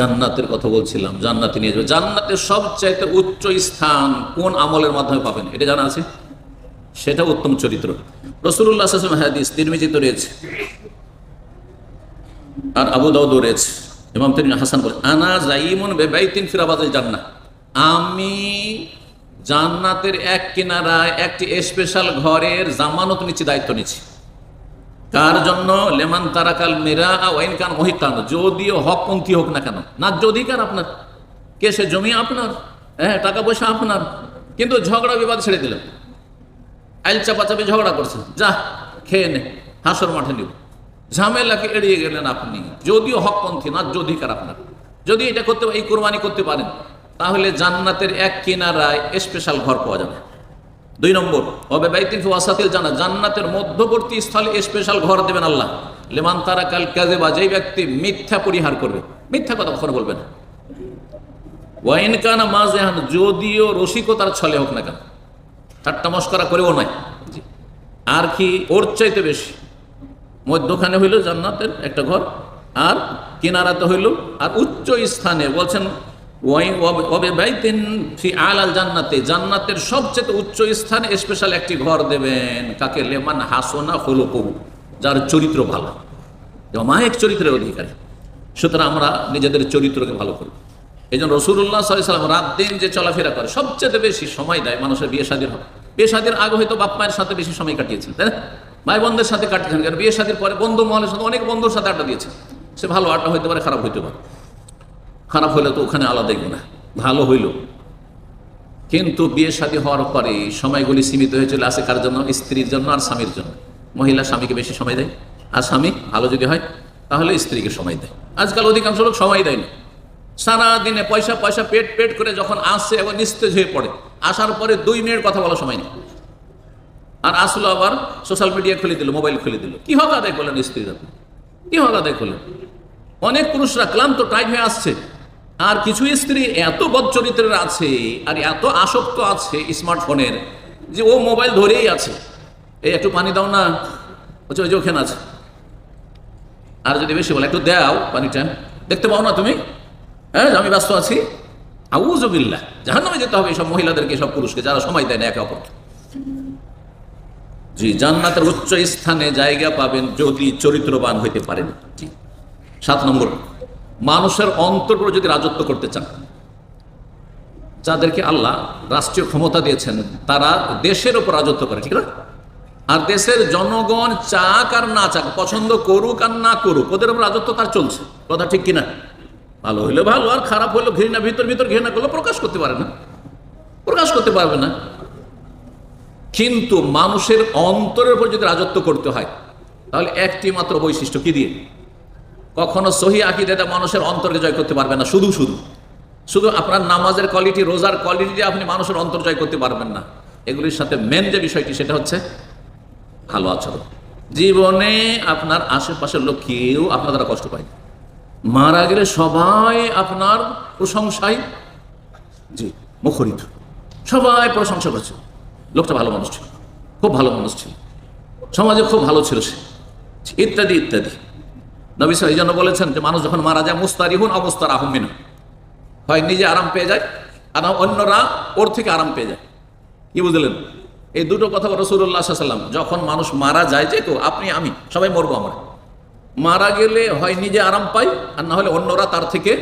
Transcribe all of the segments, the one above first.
জান্নাতের কথা বলছিলাম, জান্নাতে নিয়ে যাবে। জান্নাতের সবচাইতে উচ্চ স্থান কোন আমলের মাধ্যমে পাবেন? এটা জানা আছে? সেটা উত্তম চরিত্র। রসুল্লাহ হাদিস তিরমিজিত রয়েছে, আর আবু দাউদ রয়েছে। ইমাম তিন হাসান বলে আনা জাইমুন বেবাইতিন ফিরাবাদ জান্নাত আমি জান্নাতের এক কিনারায় একটি স্পেশাল ঘরের জামানত নিচ্ছি, দায়িত্ব নিচ্ছি। কার জন্য লেমান তারাকাল মেরা ওয়াইন কান মহিকান যদিও হক হকপন্থী হোক না কেন। না অধিকার আপনার। কে সে জমি আপনার হ্যাঁ টাকা পয়সা আপনার, কিন্তু ঝগড়া বিবাদ ছেড়ে দিলেন। আইল চাপাচাপি ঝগড়া করছেন। যা, খেয়ে নে, হাসর মাঠে নিব। ঝামেলাকে এড়িয়ে গেলেন আপনি। যদিও হকপন্থী না অধিকার আপনার। যদি এটা করতে, এই কোরবানি করতে পারেন, তাহলে জান্নাতের এক কিনারায় স্পেশাল ঘর পাওয়া যাবে। দুই নম্বর ওয়াসাতিল জানা জান্নাতের মধ্যবর্তী স্থলে স্পেশাল ঘর দেবেন আল্লাহ। লেমান তারা কাল কাজেবা যেই ব্যক্তি মিথ্যা পরিহার করবে, মিথ্যা কথা কখনো বলবে না। ওয়াইন কানা মাজেহান যদিও রসিকতার ছলে হোক না কেন ঠাট্টা মস্করা করেও নয়। আর কি, ওর চাইতে বেশি। মধ্যখানে হইল জান্নাতের একটা ঘর, আর কিনারাতে হইল, আর উচ্চ স্থানে, বলছেন ফি আলাল জান্নাতে, জান্নাতের সবচেয়ে উচ্চ স্থানে স্পেশাল একটি ঘর দেবেন। কাকে? লেমান হাসনা হলো কবু যার চরিত্র ভালো। জমায়েক চরিত্রের অধিকারী। সুতরাং আমরা নিজেদের চরিত্রকে ভালো করি এই জন্য রসুল্লাহ সাল্লাম রাত দিন যে চলাফেরা করে, সবচেয়ে বেশি সময় দেয় মানুষের বিয়ে শাদির হবে। বিয়ে শাদির আগে হয়তো বাপ মায়ের সাথে বেশি সময় কাটিয়েছিল, তাই না? ভাই বোনদের সাথে কাটিয়েছেন কারণ বিয়ে শাদির পরে বন্ধু মহলের সাথে অনেক বন্ধুর সাথে আড্ডা দিয়েছে। সে ভালো আড্ডা হইতে পারে, খারাপ হইতে পারে। খারাপ হইলে তো ওখানে আলাদা না। ভালো হইল। কিন্তু বিয়ে শাদী হওয়ার পরে সময়গুলি সীমিত হয়ে চলে আসে কার জন্য? স্ত্রীর জন্য আর স্বামীর জন্য। মহিলা স্বামীকে বেশি সময় দেয়, আর স্বামী ভালো যদি হয়, তাহলে স্ত্রীকে সময় দেয়। আজকাল অধিকাংশ লোক সময় দেয় না। সারাদিনে পয়সা পয়সা, পেট পেট করে যখন আসছে এবং নিস্তেজ হয়ে পড়ে, আসার পরে দুই মিনিট কথা বলা সময় নেই। আর আসলো আবার সোশ্যাল মিডিয়া খুলে দিল, মোবাইল খুলে দিল। কি হক আদায় করলেন স্ত্রীর কি হক করলেন? অনেক পুরুষরা ক্লান্ত, টাইট হয়ে আসছে। আর কিছু স্ত্রী এত বদচরিত্রের আছে আর এত আসক্ত আছে স্মার্টফোনের যে ও মোবাইল ধরেই আছে। এই একটু পানি দাও না। ওই যে ওখানে আছে। আর যদি বেশি বলে, একটু দাও পানিটা। দেখতে পাও না তুমি? হ্যাঁ আমি ব্যস্ত আছি। আউজবিল্লা জাহান নামে যেতে হবে এইসব মহিলাদেরকে সব পুরুষকে, যারা সময় দেয় না একে অপরকে। জি, জান্নাতের উচ্চ স্থানে জায়গা পাবেন যদি চরিত্রবান হইতে পারেন। সাত নম্বর। মানুষের অন্তর যদি রাজত্ব করতে চান, যাদেরকে আল্লাহ রাষ্ট্রীয় ক্ষমতা দিয়েছেন, তারা দেশের ওপর রাজত্ব করে, ঠিক না? আর দেশের জনগণ চাক আর না চাক, পছন্দ করুক আর না করুক, ওদের ওপর রাজত্ব তার চলছে। কথা ঠিক কিনা? ভালো হইলে ভালো, আর খারাপ হইলে ঘৃণা, ভিতর ভিতর ঘৃণা করলে প্রকাশ করতে পারে না। প্রকাশ করতে পারবে না। কিন্তু মানুষের অন্তরের উপর যদি রাজত্ব করতে হয়, তাহলে একটি মাত্র বৈশিষ্ট্য কি দিয়ে? কখনো সহি আকিদাটা মানুষের অন্তরকে জয় করতে পারবে না, শুধু শুধু। শুধু আপনার নামাজের কোয়ালিটি রোজার কোয়ালিটি আপনি মানুষের অন্তর জয় করতে পারবেন না। এগুলির সাথে মেন যে বিষয়টি, সেটা হচ্ছে ভালো আচরণ। জীবনে আপনার আশেপাশের লোক কেউ আপনার দ্বারা কষ্ট পায় মারা গেলে সবাই আপনার প্রশংসায়, জি, মুখরিত। সবাই প্রশংসা করছে। লোকটা ভালো মানুষ ছিল, খুব ভালো মানুষ ছিল। সমাজে খুব ভালো ছিল সে। ইত্যাদি ইত্যাদি। নবী এই জন্য বলেছেন যে মানুষ যখন মারা যায় মুস্তারি হুন অবস্তার আহমিন হয় নিজে আরাম পেয়ে যায়, আর অন্যরা ওর থেকে আরাম পেয়ে যায়। কি বুঝলেন? এই দুটো কথা রসুল্লাহ সাল্লাম যখন মানুষ মারা যায়, যে তো আপনি, আমি, সবাই মরবো আমরা। মারা গেলে হয় নিজে আরাম পাই, আর না হলে অন্যরা তার থেকে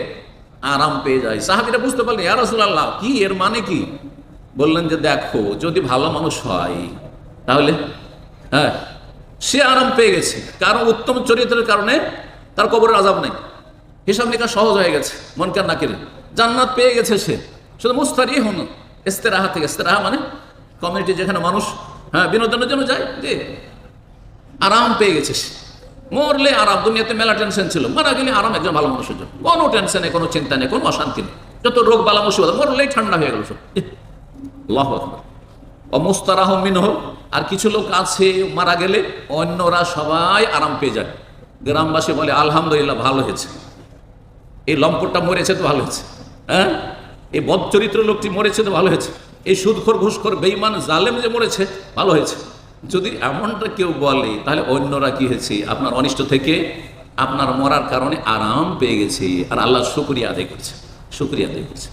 আরাম পেয়ে যায়। সাহাবিরা বুঝতে পারলেন, ইয়া রাসূলুল্লাহ, কি, এর মানে কি? বললেন যে, দেখো, যদি ভালো মানুষ হয়, তাহলে হ্যাঁ সে আরাম পেয়ে গেছে। কারণ উত্তম চরিত্রের কারণে তার কবরের আজাব নেই। হিসাব নিকাশ সহজ হয়ে গেছে, মন কার না কেড়ে। জান্নাত পেয়ে গেছে সে। শুধু মুস্তারি হন ইস্তেরাহা থেকে। ইস্তেরাহা মানে কমিউনিটি যেখানে মানুষ হ্যাঁ বিনোদনের জন্য যায়, যে আরাম পেয়ে গেছে সে। মরলে আরাম, দুনিয়াতে মেলা টেনশন ছিল। মারা গেলে আরাম একজন ভালো মানুষের জন্য। কোনো টেনশন নেই, কোনো চিন্তা নেই, কোনো অশান্তি নেই। যত রোগ, বালা, মুসিবত, মরলেই ঠান্ডা হয়ে গেল সব। আল্লাহ অমস্তারাহ মিনহ, আর কিছু লোক আছে, মারা গেলে অন্যরা সবাই আরাম পেয়ে যায়। গ্রামবাসী বলে, আলহামদুলিল্লাহ, ভালো হয়েছে। এই লম্পটটা মরেছে তো ভালো হয়েছে হ্যাঁ? এই বদচরিত্র লোকটি মরেছে তো ভালো হয়েছে। এই সুদখোর ঘুষখোর বেইমান জালেম যে মরেছে, ভালো হয়েছে। যদি এমনটা কেউ বলে, তাহলে অন্যরা কি হয়েছে? আপনার অনিষ্ট থেকে আপনার মরার কারণে আরাম পেয়ে গেছে। আর আল্লাহ শুক্রিয়া আদায় করছে, শুক্রিয়া আদায় করছে।